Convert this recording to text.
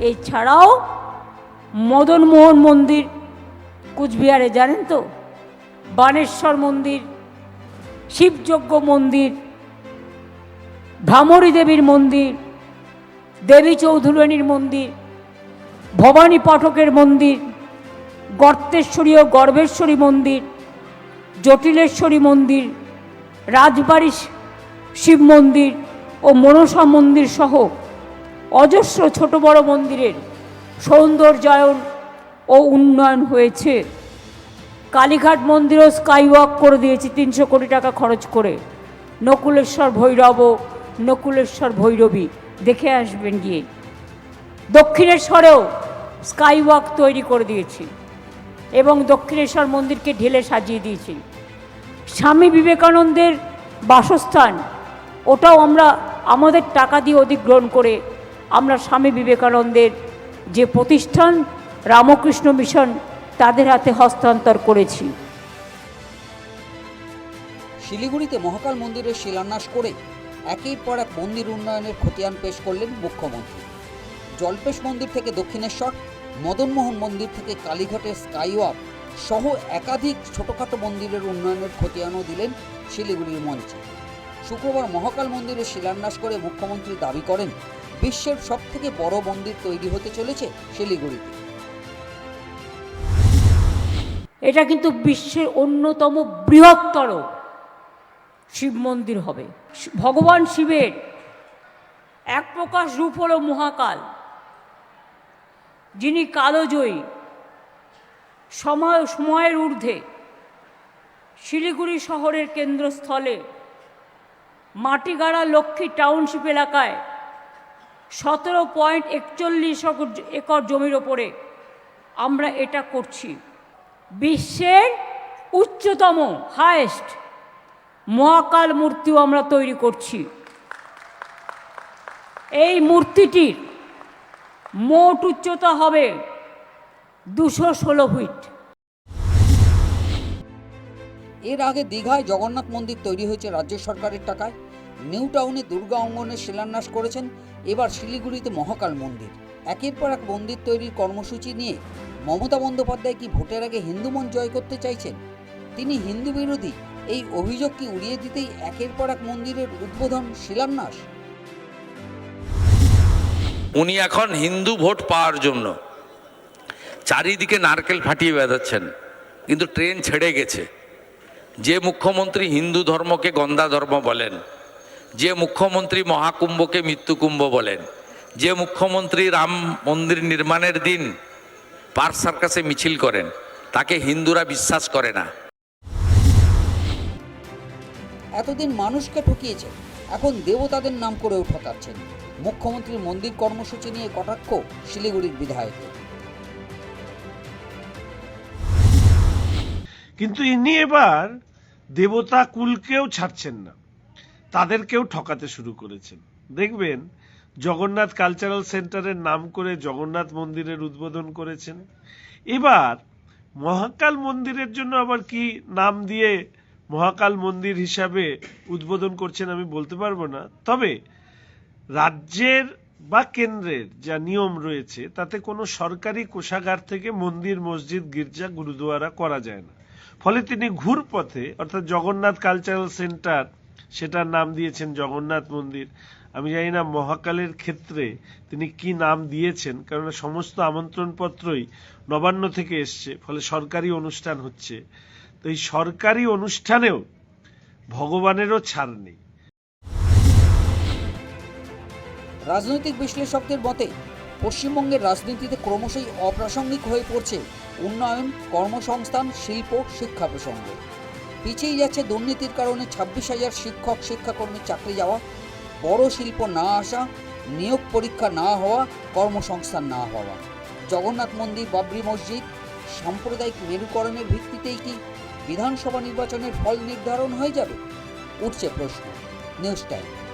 এছাড়াও মদনমোহন মন্দির, কুচবিহারে জানেন তো? বানেশ্বর মন্দির, শিবযজ্ঞ মন্দির ভ্রামরী দেবীর মন্দির, দেবী চৌধুরানীর মন্দির, ভবানী পাঠকের মন্দির, গর্তেশ্বরী ও গর্ভেশ্বরী মন্দির, জটিলেশ্বরী মন্দির, রাজবাড়ি শিব মন্দির ও মনসা মন্দির সহ অজস্র ছোট বড় মন্দিরের সৌন্দর্যায়ন ও উন্নয়ন হয়েছে। কালীঘাট মন্দিরও স্কাইওয়াক করে দিয়েছি তিনশো কোটি টাকা খরচ করে। নকুলেশ্বর ভৈরব নকুলেশ্বর ভৈরবী দেখে আসবেন গিয়ে। দক্ষিণেশ্বরেও স্কাইওয়াক তৈরি করে দিয়েছি এবং দক্ষিণেশ্বর মন্দিরকে ঢেলে সাজিয়ে দিয়েছি। স্বামী বিবেকানন্দের বাসস্থান, ওটাও আমরা আমাদের টাকা দিয়ে অধিগ্রহণ করে আমরা স্বামী বিবেকানন্দের যে প্রতিষ্ঠান রামকৃষ্ণ মিশন তাদের হাতে হস্তান্তর করেছি। শিলিগুড়িতে মহাকাল মন্দিরের শিলান্যাস করে একের পর এক মন্দির উন্নয়নের খতিয়ান পেশ করলেন মুখ্যমন্ত্রী। জল্পেশ মন্দির থেকে দক্ষিণেশ্বর, মদনমোহন মন্দির থেকে কালীঘাটের স্কাইওয়াক সহ একাধিক ছোটখাটো মন্দিরের উন্নয়নের খতিয়ানও দিলেন শিলিগুড়ির মঞ্চে শুক্রবার মহাকাল মন্দিরের শিলান্যাস করে মুখ্যমন্ত্রী দাবি করেন বিশ্বের সবথেকে বড় মন্দির তৈরি হতে চলেছে শিলিগুড়িতে। এটা কিন্তু বিশ্বের অন্যতম বৃহত্তর শিব মন্দির হবে। ভগবান শিবের এক প্রকাশ রূপ হল মহাকাল। যিনি কালোজয়ী, সময়, সময়ের ঊর্ধ্বে শিলিগুড়ি শহরের কেন্দ্রস্থলে মাটিগাড়া লক্ষ্মী টাউনশিপ এলাকায় সতেরো পয়েন্ট একচল্লিশ একর জমির ওপরে আমরা এটা করছি। বিশ্বের উচ্চতম হায়েস্ট মহাকাল মূর্তিও আমরা তৈরি করছি। এই মূর্তিটির মোট উচ্চতা হবে দুশো ষোলো ফিট। এর আগে দীঘায় জগন্নাথ মন্দির তৈরি হয়েছে রাজ্য সরকারের টাকায়। নিউ টাউনে দুর্গা অঙ্গনের শিলান্যাস করেছেন এবার শিলিগুড়িতে মহাকাল মন্দির। একের পর এক মন্দির তৈরির কর্মসূচি নিয়ে মমতা বন্দ্যোপাধ্যায় কি ভোটের আগে হিন্দু মন জয় করতে চাইছেন? তিনি হিন্দু বিরোধী, এই অভিযোগ কি উড়িয়ে দিতেই একের পর এক মন্দিরের উদ্বোধন শিলান্যাস? উনি এখন হিন্দু ভোট পাওয়ার জন্য চারিদিকে নারকেল ফাটিয়ে বেঁধাচ্ছেন কিন্তু ট্রেন ছেড়ে গেছে। যে মুখ্যমন্ত্রী হিন্দু ধর্মকে গন্দা ধর্ম বলেন যে মুখ্যমন্ত্রী মহাকুম্ভকে মৃত্যুকুম্ভ বলেন যে মুখ্যমন্ত্রী রাম মন্দির নির্মাণের দিন পার্ক সার্কাসে মিছিল করেন তাকে হিন্দুরা বিশ্বাস করে না। এতদিন মানুষকে ঠকিয়েছে এখন দেবতাদের নাম করেও ঠকাচ্ছেন। মুখ্যমন্ত্রীর মন্দির কর্মসূচি নিয়ে কটাক্ষ শিলিগুড়ির বিধায়ক। কিন্তু ইনি এবার দেবতা কুলকেও ছাড়ছেন না। তাদেরকেও ঠকাতে শুরু করেছেন। দেখবেন, জগন্নাথ কালচারাল সেন্টারের নাম করে জগন্নাথ মন্দিরের উদ্বোধন করেছেন। এবার, মহাকাল মন্দিরের জন্য আবার কি নাম দিয়ে মহাকাল মন্দির হিসাবে উদ্বোধন করছেন আমি বলতে পারব না। তবে, রাজ্যের বা কেন্দ্রের যা নিয়ম রয়েছে, তাতে কোনো সরকারি কোষাগার থেকে মন্দির, মসজিদ, গির্জা, গুরুদুয়ারা করা যায় না। ফলে তিনি ঘুরপথে, অর্থাৎ জগন্নাথ কালচারাল সেন্টার সেটার নাম দিয়েছেন জগন্নাথ মন্দির। আমি জানি না মহাকালের ক্ষেত্রে তিনি কি নাম দিয়েছেন কারণ সমস্ত আমন্ত্রণপত্রই নবান্ন থেকে এসছে, ফলে সরকারি অনুষ্ঠান হচ্ছে। তো এই সরকারি অনুষ্ঠানেও ভগবানেরও ছাড় নেই। রাজনৈতিক বিশ্লেষকদের মতে, পশ্চিমবঙ্গের রাজনীতিতে ক্রমশই অপ্রাসঙ্গিক হয়ে পড়ছে উন্নয়ন কর্মসংস্থান, শিল্প, শিক্ষা প্রসঙ্গ। পিছিয়ে যাচ্ছে দুর্নীতির কারণে ছাব্বিশ হাজার শিক্ষক শিক্ষাকর্মীর চাকরি যাওয়া, বড় শিল্প না আসা, নিয়োগ পরীক্ষা না হওয়া, কর্মসংস্থান না হওয়া। জগন্নাথ মন্দির, বাবরি মসজিদ, সাম্প্রদায়িক মেরুকরণের ভিত্তিতেই কি বিধানসভা নির্বাচনের ফল নির্ধারণ হয়ে যাবে? উঠছে প্রশ্ন। News time.